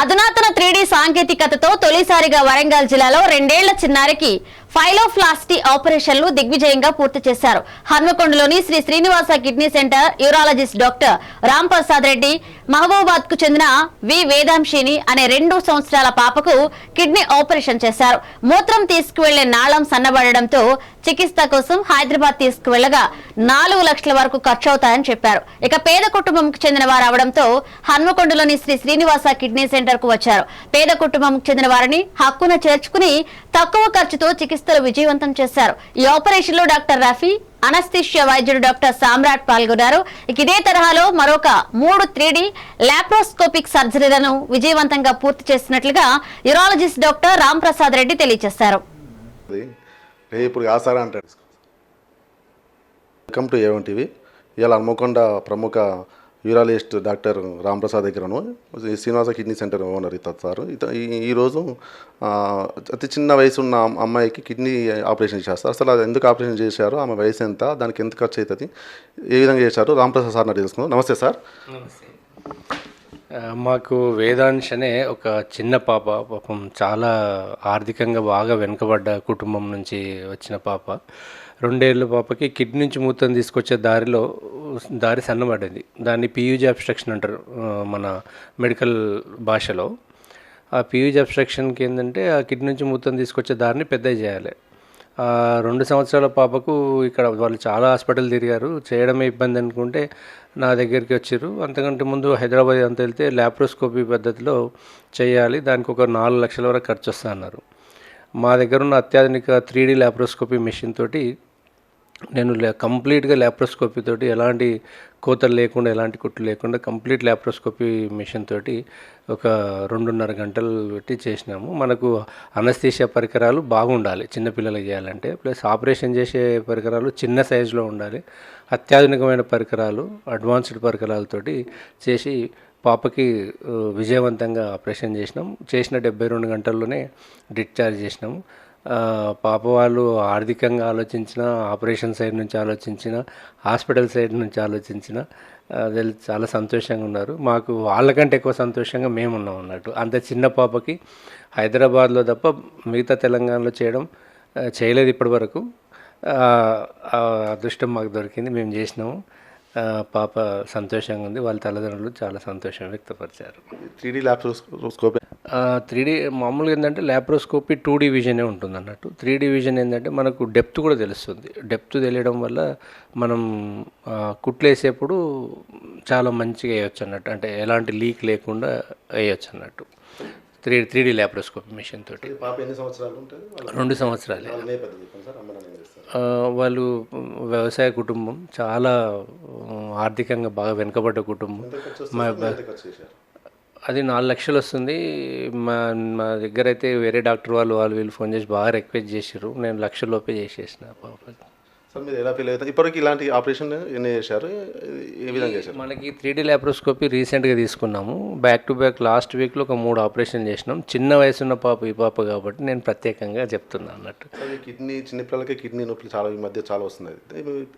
అధునాతన త్రీడీ సాంకేతికతతో తొలిసారిగా వరంగల్ జిల్లాలో రెండేళ్ళ చిన్నారికి ఫైలోఫ్లాస్టీ ఆపరేషన్లు దిగ్విజయంగా పూర్తి చేశారు. హన్మకొండలోని Shri Srinivasa kidney centre urologist doctor Ram Prasad Reddy మహబూబాద్కు చెందిన వి వేదాంశిని అనే రెండు సంవత్సరాల పాపకు కిడ్నీ ఆపరేషన్ చేశారు. మూత్రం తీసుకువెళ్ళే నాళం సన్నబడడంతో చికిత్స కోసం హైదరాబాద్ తీసుకువెళ్ళగా నాలుగు లక్షల వరకు ఖర్చు అవుతాయని చెప్పారు. ఇక పేద కుటుంబంకు చెందిన వారు అవడంతో హన్మకొండలోని శ్రీ శ్రీనివాస కిడ్నీ సెంటర్కు వచ్చారు. పేద కుటుంబం కుటుంబానికి చెందిన వారిని హక్కున చేర్చుకుని తక్కువ ఖర్చుతో చికిత్సలు విజయవంతం చేశారు. ఈ ఆపరేషన్లో డాక్టర్ రఫీ అనస్థిష్య వైద్యుడు డాక్టర్ సామ్రాట్ పాల్గొన్నారు. ఇదే తరహాలో మరొక మూడు త్రీడీ లాప్రోస్కోపిక్ సర్జరీలను విజయవంతంగా పూర్తి చేసినట్లుగా యూరాలజిస్ట్ డాక్టర్ రామ్ ప్రసాద్ రెడ్డి తెలియజేశారు. వెల్కమ్ టు హన్మకొండ ప్రముఖ యూరాలజిస్ట్ డాక్టర్ రాంప్రసాద్ దగ్గరను శ్రీనివాస కిడ్నీ సెంటర్ ఓనర్ ఇతను సార్. ఇత ఈ- ఈరోజు అతి చిన్న వయసు ఉన్న అమ్మాయికి కిడ్నీ ఆపరేషన్ చేస్తారు. అసలు అది ఎందుకు ఆపరేషన్ చేశారు? ఆమె వయసు ఎంత? దానికి ఎంత ఖర్చు అవుతుంది ఏ విధంగా చేశారు? రాంప్రసాద్ సార్ నాకు తెలుసుకుందాం. నమస్తే సార్. మాకు వేదాంశ్ అనే ఒక చిన్న పాప పాపం చాలా ఆర్థికంగా బాగా వెనుకబడ్డ కుటుంబం నుంచి వచ్చిన పాప. రెండేళ్ళ పాపకి కిడ్నీ నుంచి మూత్రం తీసుకొచ్చే దారిలో దారి సన్నబడింది. దాన్ని పీయూజీ అబ్స్ట్రక్షన్ అంటారు మన మెడికల్ భాషలో. ఆ పీయూజీ అబ్స్ట్రక్షన్కి ఏంటంటే ఆ కిడ్నీ నుంచి మూత్రం తీసుకొచ్చే దారిని పెద్ద చేయాలి. రెండు సంవత్సరాల పాపకు ఇక్కడ వాళ్ళు చాలా హాస్పిటల్ తిరిగారు. చేయడమే ఇబ్బంది అనుకుంటే నా దగ్గరికి వచ్చారు. అంతకంటే ముందు హైదరాబాద్ అంత వెళ్తే ల్యాప్రోస్కోపీ పద్ధతిలో చేయాలి. దానికి ఒక నాలుగు లక్షల వరకు ఖర్చు వస్తా అన్నారు. మా దగ్గర ఉన్న అత్యాధునిక త్రీ డీ ల్యాప్రోస్కోపీ మెషిన్ తోటి నేను కంప్లీట్గా ల్యాప్రోస్కోపీ తోటి ఎలాంటి కోతలు లేకుండా ఎలాంటి కుట్లు లేకుండా కంప్లీట్ ల్యాప్రోస్కోపీ మిషన్ తోటి ఒక రెండున్నర గంటలు పెట్టి చేసినాము. మనకు అనస్థీషియా పరికరాలు బాగుండాలి. చిన్నపిల్లలు చేయాలంటే. ప్లస్ ఆపరేషన్ చేసే పరికరాలు చిన్న సైజులో ఉండాలి. అత్యాధునికమైన పరికరాలు అడ్వాన్స్డ్ పరికరాలతోటి చేసి పాపకి విజయవంతంగా ఆపరేషన్ చేసినాం. చేసిన డెబ్బై రెండు గంటల్లోనే డిశ్చార్జ్ చేసినాము. పాప వాళ్ళు ఆర్థికంగా ఆలోచించిన ఆపరేషన్ సైడ్ నుంచి ఆలోచించిన హాస్పిటల్ సైడ్ నుంచి ఆలోచించిన వీళ్ళు చాలా సంతోషంగా ఉన్నారు. మాకు వాళ్ళకంటే ఎక్కువ సంతోషంగా మేము ఉన్నాం అన్నట్టు. అంత చిన్న పాపకి హైదరాబాద్లో తప్ప మిగతా తెలంగాణలో చేయడం చేయలేదు ఇప్పటి వరకు ఆ, అదృష్టం మాకు దొరికింది. మేము చేసినాము. పాప సంతోషంగా ఉంది. వాళ్ళ తల్లిదండ్రులు చాలా సంతోషం వ్యక్తపరిచారు. త్రీ డీ త్రీ డీ మామూలుగా ఏంటంటే ల్యాప్రోస్కోపీ టూ డీ విజనే ఉంటుంది అన్నట్టు త్రీ డీ విజన్ ఏంటంటే మనకు డెప్త్ కూడా తెలుస్తుంది. డెప్త్ తెలియడం వల్ల మనం ఆ, కుట్లు వేసేప్పుడు చాలా మంచిగా వేయొచ్చు అన్నట్టు అంటే ఎలాంటి లీక్ లేకుండా వేయొచ్చు అన్నట్టు three three D laparoscopy machine తోటి రెండు సంవత్సరాలే. వాళ్ళ వ్యవసాయ కుటుంబం చాలా ఆర్థికంగా బాగా వెనుకబడ్డ కుటుంబం. మా అది నాలుగు లక్షలు వస్తుంది. మా మా దగ్గర అయితే వేరే డాక్టర్ వాళ్ళు వాళ్ళు వీళ్ళు ఫోన్ చేసి బాగా రిక్వెస్ట్ చేసారు నేను లక్ష లోపే చేసేసిన. పాప సార్ మీరు ఎలా ఫీల్ అవుతారు? ఇప్పటికి ఇలాంటి ఆపరేషన్ ఎన్ని చేశారు? ఏ విధంగా చేశారు? మనకి త్రీ డీ ల్యాప్రోస్కోపీ రీసెంట్గా తీసుకున్నాము. బ్యాక్ టు బ్యాక్ లాస్ట్ వీక్లో ఒక మూడు ఆపరేషన్ చేసినాం. చిన్న వయసు ఉన్న పాప ఈ పాప కాబట్టి నేను ప్రత్యేకంగా చెప్తున్నాను అన్నట్టు. కిడ్నీ చిన్నపిల్లలకి కిడ్నీ నొప్పులు చాలా ఈ మధ్య చాలా వస్తుంది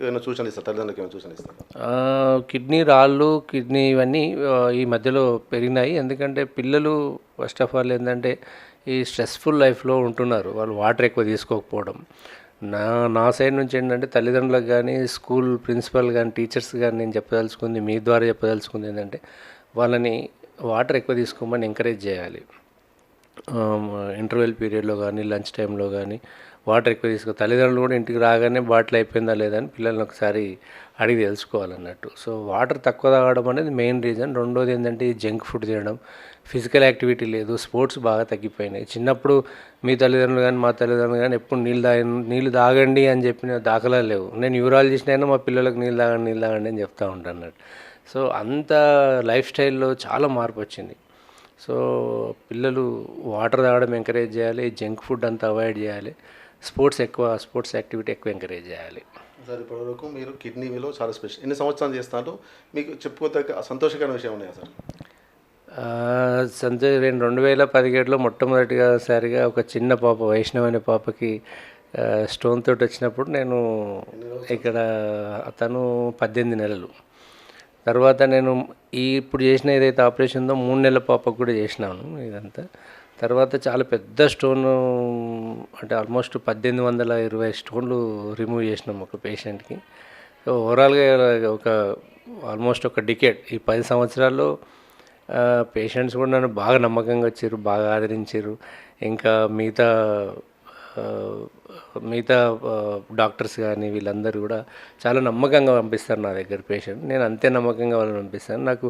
ఏమైనా సూచనలు ఇస్తారు? తల్లిదండ్రులకి ఏమైనా సూచనలు ఇస్తారు? కిడ్నీ రాళ్ళు కిడ్నీ ఇవన్నీ ఈ మధ్యలో పెరిగినాయి. ఎందుకంటే పిల్లలు ఫస్ట్ ఆఫ్ ఆల్ ఏంటంటే ఈ స్ట్రెస్ఫుల్ లైఫ్లో ఉంటున్నారు. వాళ్ళు వాటర్ ఎక్కువ తీసుకోకపోవడం. నా నా సైడ్ నుంచి ఏంటంటే తల్లిదండ్రులకు కానీ స్కూల్ ప్రిన్సిపల్ కానీ టీచర్స్ కానీ నేను చెప్పదలుచుకుంది మీ ద్వారా చెప్పదలుచుకుంది ఏంటంటే వాళ్ళని వాటర్ ఎక్కువ తీసుకోమని ఎంకరేజ్ చేయాలి. ఇంటర్వెల్ పీరియడ్లో కానీ లంచ్ టైంలో కానీ వాటర్ ఎక్కువ తీసుకో తల్లిదండ్రులు కూడా ఇంటికి రాగానే బాటిల్ అయిపోయిందా లేదా అని పిల్లల్ని ఒకసారి అడిగి తెలుసుకోవాలన్నట్టు సో వాటర్ తక్కువ తాగడం అనేది మెయిన్ రీజన్. రెండోది ఏంటంటే ఈ జంక్ ఫుడ్ తినడం. ఫిజికల్ యాక్టివిటీ లేదు. స్పోర్ట్స్ బాగా తగ్గిపోయినాయి. చిన్నప్పుడు మీ తల్లిదండ్రులు కానీ మా తల్లిదండ్రులు కానీ ఎప్పుడు నీళ్ళు తాగి నీళ్ళు తాగండి అని చెప్పిన దాఖలాలు లేవు. నేను యూరాలజిస్ట్ అయినా మా పిల్లలకు నీళ్ళు తాగండి నీళ్ళు తాగండి అని చెప్తూ ఉంటాను అన్నట్టు. సో అంత లైఫ్ స్టైల్లో చాలా మార్పు వచ్చింది. సో పిల్లలు వాటర్ తాగడం ఎంకరేజ్ చేయాలి. జంక్ ఫుడ్ అంతా అవాయిడ్ చేయాలి. స్పోర్ట్స్ ఎక్కువ స్పోర్ట్స్ యాక్టివిటీ ఎక్కువ ఎంకరేజ్ చేయాలి. సార్ ఇప్పటివరకు మీరు కిడ్నీలో చాలా స్పెషల్ ఎన్ని సంవత్సరాలు చేస్తారు? మీకు చెప్పుకోదగ్గ సంతోషకరమైన విషయం ఉన్నాయా సార్? సంజయ్ నేను రెండు వేల పదిహేడులో మొట్టమొదటిగా సారిగా ఒక చిన్న పాప వైష్ణవ్ అనే పాపకి స్టోన్ తోటి వచ్చినప్పుడు నేను ఇక్కడ అతను పద్దెనిమిది నెలలు. తర్వాత నేను ఈ ఇప్పుడు చేసిన ఏదైతే ఆపరేషన్ ఉందో మూడు నెలల పాపకు కూడా చేసినాను ఇదంతా. తర్వాత చాలా పెద్ద స్టోన్ అంటే ఆల్మోస్ట్ పద్దెనిమిది వందల ఇరవై స్టోన్లు రిమూవ్ చేసినాం ఒక పేషెంట్కి. సో ఓవరాల్గా ఒక ఆల్మోస్ట్ ఒక డికెట్ ఈ పది సంవత్సరాల్లో పేషెంట్స్ కూడా నన్ను బాగా నమ్మకంగా వచ్చారు బాగా ఆదరించారు. ఇంకా మిగతా మిగతా డాక్టర్స్ కానీ వీళ్ళందరూ కూడా చాలా నమ్మకంగా పంపిస్తారు నా దగ్గర పేషెంట్. నేను అంతే నమ్మకంగా వాళ్ళని పంపిస్తాను. నాకు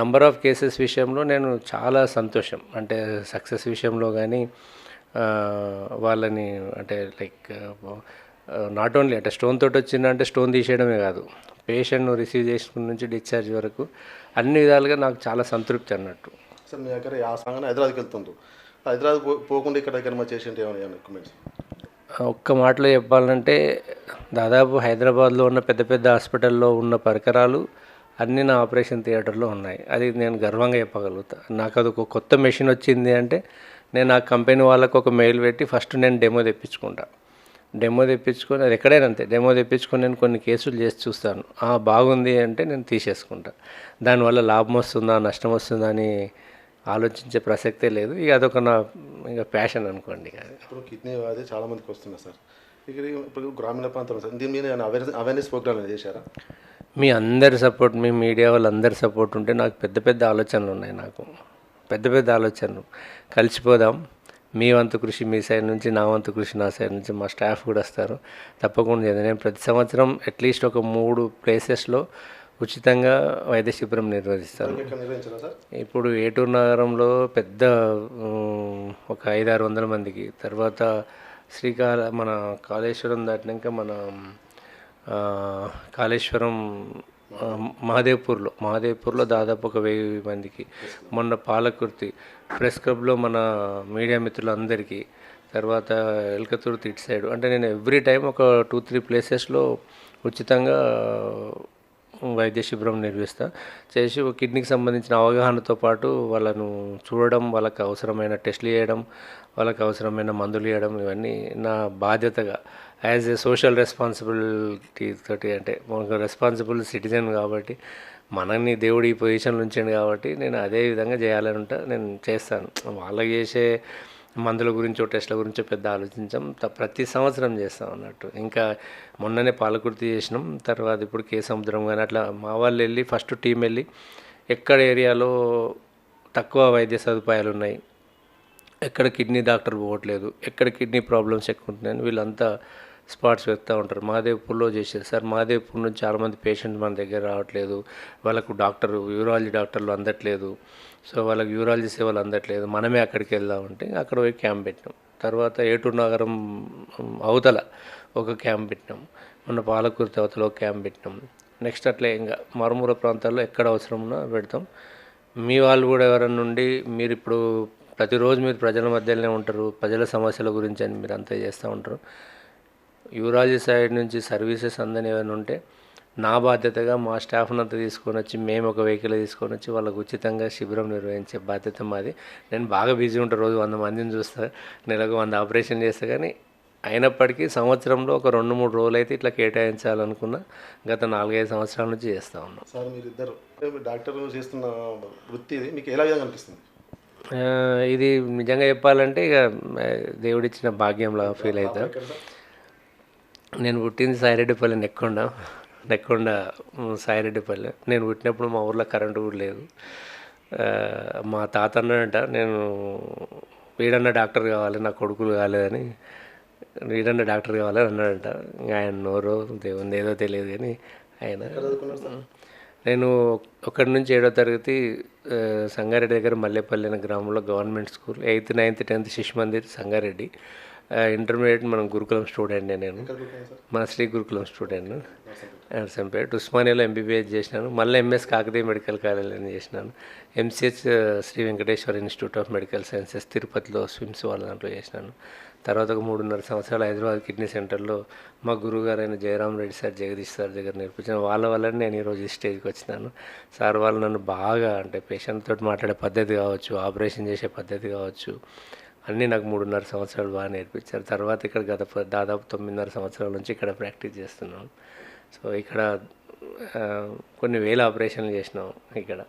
నంబర్ ఆఫ్ కేసెస్ విషయంలో నేను చాలా సంతోషం. అంటే సక్సెస్ విషయంలో కానీ వాళ్ళని అంటే లైక్ నాట్ ఓన్లీ అంటే స్టోన్ తోటి వచ్చిందంటే స్టోన్ తీసేయడమే కాదు. పేషెంట్ను రిసీవ్ చేసుకున్న నుంచి డిశ్చార్జ్ వరకు అన్ని విధాలుగా నాకు చాలా సంతృప్తి అన్నట్టు. సార్ మీ దగ్గర ఆ సంఘం హైదరాబాద్కి వెళ్తుండ్రు. హైదరాబాద్ పోకుండా ఇక్కడ దగ్గర చేసింటే ఏమైనా కామెంట్స్ ఒక్క మాటలో చెప్పాలంటే దాదాపు హైదరాబాద్లో ఉన్న పెద్ద పెద్ద హాస్పిటల్లో ఉన్న పరికరాలు అన్నీ నా ఆపరేషన్ థియేటర్లో ఉన్నాయి. అది నేను గర్వంగా చెప్పగలుగుతా. నాకు అది ఒక కొత్త మెషిన్ వచ్చింది అంటే నేను ఆ కంపెనీ వాళ్ళకు ఒక మెయిల్ పెట్టి ఫస్ట్ నేను డెమో తెప్పించుకుంటా. డెమో తెప్పించుకొని అది ఎక్కడైనా అంతే డెమో తెప్పించుకొని నేను కొన్ని కేసులు చేసి చూస్తాను. బాగుంది అంటే నేను తీసేసుకుంటా. దానివల్ల లాభం వస్తుందా నష్టం వస్తుందా అని ఆలోచించే ప్రసక్తే లేదు. ఇక అదొక నా ఇంకా ప్యాషన్ అనుకోండి ఇప్పుడు కిడ్నీ వ్యాధి చాలా మందికి సార్. ఇక్కడ ఇప్పుడు గ్రామీణ ప్రాంతంలో సార్ దీని మీద అవేర్నెస్ అవేర్నెస్ ప్రోగ్రామ్ చేశారా? మీ అందరి సపోర్ట్ మీ మీడియా వాళ్ళందరి సపోర్ట్ ఉంటే నాకు పెద్ద పెద్ద ఆలోచనలు ఉన్నాయి నాకు. పెద్ద పెద్ద ఆలోచనలు. కలిసిపోదాం. మీ వంతు కృషి మీ సైడ్ నుంచి నా వంతు కృషి నా సైడ్ నుంచి మా స్టాఫ్ కూడా వస్తారు. తప్పకుండా. నేను ప్రతి సంవత్సరం అట్లీస్ట్ ఒక మూడు ప్లేసెస్లో ఉచితంగా వైద్య శిబిరం సార్? ఇప్పుడు ఏటూరు నగరంలో పెద్ద ఒక ఐదారు వందల మందికి. తర్వాత శ్రీకాళ మన కాళేశ్వరం దాటినాక మన కాళేశ్వరం మహదేవ్పూర్లో మహదేవ్పూర్లో దాదాపు ఒక వెయ్యి మందికి. మొన్న పాలకుర్తి ప్రెస్ క్లబ్లో మన మీడియా మిత్రులందరికీ తర్వాత ఎల్కతుర్తి ఇటు సైడ్. అంటే నేను ఎవ్రీ టైం ఒక టూ త్రీ ప్లేసెస్లో ఉచితంగా వైద్య శిబిరం నిర్వహిస్తా. చేసి కిడ్నీకి సంబంధించిన అవగాహనతో పాటు వాళ్ళను చూడడం వాళ్ళకి అవసరమైన టెస్ట్లు చేయడం వాళ్ళకి అవసరమైన మందులు ఇవ్వడం ఇవన్నీ నా బాధ్యతగా. యాజ్ ఏ సోషల్ రెస్పాన్సిబిలిటీ తోటి అంటే మనకు రెస్పాన్సిబుల్ సిటిజన్ కాబట్టి మనల్ని దేవుడు ఈ పొజిషన్లో ఉంచాడు కాబట్టి నేను అదే విధంగా చేయాలని ఉంటా నేను చేస్తాను. వాళ్ళకి చేసే మందుల గురించో టెస్ట్ల గురించో పెద్ద ఆలోచించాం. త- ప్రతి సంవత్సరం చేస్తాం అన్నట్టు. ఇంకా మొన్ననే పాలకుర్తి చేసినాం. తర్వాత ఇప్పుడు కే సముద్రం కానీ అట్లా మా వాళ్ళు వెళ్ళి ఫస్ట్ టీం వెళ్ళి ఎక్కడ ఏరియాలో తక్కువ వైద్య సదుపాయాలు ఉన్నాయి ఎక్కడ కిడ్నీ డాక్టర్ పోవట్లేదు ఎక్కడ కిడ్నీ ప్రాబ్లమ్స్ ఎక్కువ ఉంటున్నాయని వీళ్ళంతా స్పాట్స్ వెళ్తూ ఉంటారు. మహాదేవ్పూర్లో చేసేది. సార్ మహాదేవ్పూర్ నుంచి చాలామంది పేషెంట్స్ మన దగ్గర రావట్లేదు. వాళ్ళకు డాక్టర్ యూరాలజీ డాక్టర్లు అందట్లేదు. సో వాళ్ళకి యూరాలజీ సేవలు అందట్లేదు. మనమే అక్కడికి వెళ్దామంటే అక్కడ పోయి క్యాంప్ పెట్టినాం. తర్వాత ఏటూరు నగరం అవతల ఒక క్యాంప్ పెట్టినాం. మన పాలకూరు అవతల ఒక క్యాంప్ పెట్టినాం. నెక్స్ట్ అట్లే ఇంకా మారుమూల ప్రాంతాల్లో ఎక్కడ అవసరం పెడతాం. మీ వాళ్ళు కూడా ఎవరైనా నుండి మీరు ఇప్పుడు ప్రతిరోజు మీరు ప్రజల మధ్యలోనే ఉంటారు. ప్రజల సమస్యల గురించి అని మీరు అంతా చేస్తూ ఉంటారు. యూరాలజీ సైడ్ నుంచి సర్వీసెస్ అందని ఏమైనా ఉంటే నా బాధ్యతగా మా స్టాఫ్ని అంతా తీసుకొని వచ్చి మేము ఒక వెహికల్ తీసుకొని వచ్చి వాళ్ళకు ఉచితంగా శిబిరం నిర్వహించే బాధ్యత మాది. నేను బాగా బిజీ ఉంటాను రోజు వంద మందిని చూస్తా నెలకు వంద ఆపరేషన్ చేస్తా కానీ అయినప్పటికీ సంవత్సరంలో ఒక రెండు మూడు రోజులు అయితే ఇట్లా కేటాయించాలనుకున్న గత నాలుగైదు సంవత్సరాల నుంచి చేస్తూ ఉన్నాం. సార్ మీరు ఇద్దరు డాక్టర్ చేస్తున్న వృత్తి ఇది మీకు ఎలా విధంగా అనిపిస్తుంది ఇది నిజంగా చెప్పాలంటే ఇక దేవుడిచ్చిన భాగ్యంలా ఫీల్ అవుతా. ఎక్కడ సార్? నేను పుట్టింది సాయిరెడ్డిపల్లి నెక్కొండ నెక్కొండ సాయిరెడ్డిపల్లి. నేను పుట్టినప్పుడు మా ఊర్లో కరెంటు కూడా లేదు. మా తాత అన్నాడంట నేను వీడన్న డాక్టర్ కావాలి నా కొడుకులు కాలేదని. వీడన్న డాక్టర్ కావాలని అన్నాడంట. ఆయన నోరు దేవుని ఏదో తెలియదు కానీ ఆయన. నేను ఒకటి నుంచి ఏడో తరగతి సంగారెడ్డి దగ్గర మల్లెపల్లి అనే గ్రామంలో government school eighth ninth tenth Shishu Mandir Sangareddy. Intermediate మనం గురుకులం స్టూడెంటే నేను. మన శ్రీ గురుకులం స్టూడెంట్ నర్సంపేట ఉస్మానియాలో ఎంబీబీఎస్ చేసినాను. మళ్ళీ ఎంఎస్ కాకతీయ మెడికల్ కాలేజీలో చేసినాను. MCH Shri Venkateswara institute of medical sciences తిరుపతిలో స్విమ్స్ వాళ్ళ దాంట్లో చేసినాను. తర్వాత ఒక మూడున్నర సంవత్సరాలు హైదరాబాద్ కిడ్నీ సెంటర్లో మా గురువు గారైన జయరామ్ రెడ్డి సార్ జగదీష్ సార్ దగ్గర నేర్పించిన వాళ్ళ వల్లనే నేను ఈరోజు ఈ స్టేజ్కి వచ్చినాను. సార్ వాళ్ళు నన్ను బాగా అంటే పేషెంట్ తోటి మాట్లాడే పద్ధతి కావచ్చు ఆపరేషన్ చేసే పద్ధతి కావచ్చు అన్నీ నాకు మూడున్నర సంవత్సరాలు బాగా నేర్పించారు. తర్వాత ఇక్కడ గత దాదాపు తొమ్మిదిన్నర సంవత్సరాల నుంచి ఇక్కడ ప్రాక్టీస్ చేస్తున్నాం. సో ఇక్కడ కొన్ని వేల ఆపరేషన్లు చేసినాం ఇక్కడ.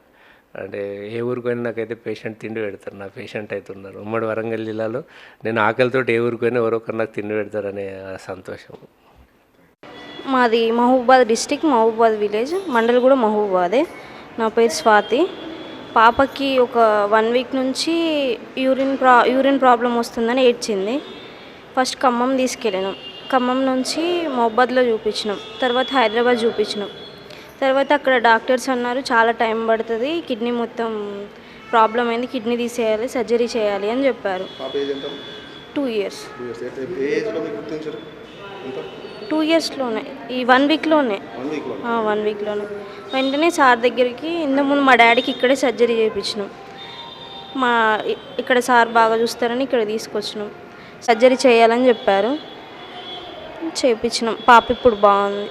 అంటే ఏ ఊరికైనా నాకైతే పేషెంట్ తిండి పెడతారు. నా పేషెంట్ అయితే ఉన్నారు. ఉమ్మడి వరంగల్ జిల్లాలో నేను ఆకలితో ఏ ఊరికైనా ఎవరొకరు నాకు తిండి పెడతారనే సంతోషం. మాది మహబూబాద్ డిస్టిక్ మహబూబాద్ విలేజ్ మండలి కూడా మహబూబాదే. నా పేరు స్వాతి. పాపకి ఒక వన్ వీక్ నుంచి యూరిన్ ప్రా యూరిన్ ప్రాబ్లం వస్తుందని ఏడ్చింది. ఫస్ట్ ఖమ్మం తీసుకెళ్ళినాం. ఖమ్మం నుంచి మహబాద్లో చూపించినాం. తర్వాత హైదరాబాద్ చూపించినాం. తర్వాత అక్కడ డాక్టర్స్ అన్నారు చాలా టైం పడుతుంది కిడ్నీ మొత్తం ప్రాబ్లం అయింది కిడ్నీ తీసేయాలి సర్జరీ చేయాలి అని చెప్పారు. Two years. టూ ఇయర్స్లోనే ఈ వన్ వీక్లోనే. వన్ వీక్లో వన్ వీక్లోనే. వెంటనే సార్ దగ్గరికి ఇంతకుముందు మా డాడీకి ఇక్కడే సర్జరీ చేయించినాం. మా ఇక్కడ సార్ బాగా చూస్తారని ఇక్కడ తీసుకొచ్చినాం. సర్జరీ చేయాలని చెప్పారు. చేయించినాం. పాప ఇప్పుడు బాగుంది?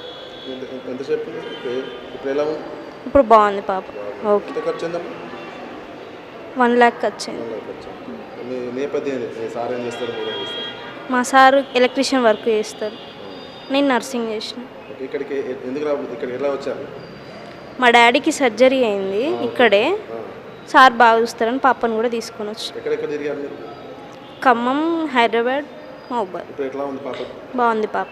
ఇప్పుడు బాగుంది పాప. ఓకే. వన్ ల్యాక్ వచ్చింది ఖర్చు మా సార్ ఎలక్ట్రీషియన్ వర్క్ చేస్తారు. నేను నర్సింగ్ చేసిన. ఓకే ఇక్కడికి ఎ- ఎందుకు రా ఇక్కడికి ఎలా వచ్చారు? మా డాడీకి సర్జరీ అయింది ఇక్కడే. సార్ బాగా చూస్తారని పాపను కూడా తీసుకొని వచ్చి. ఖమ్మం హైదరాబాద్ మహబాద్ పాప? బాగుంది పాప.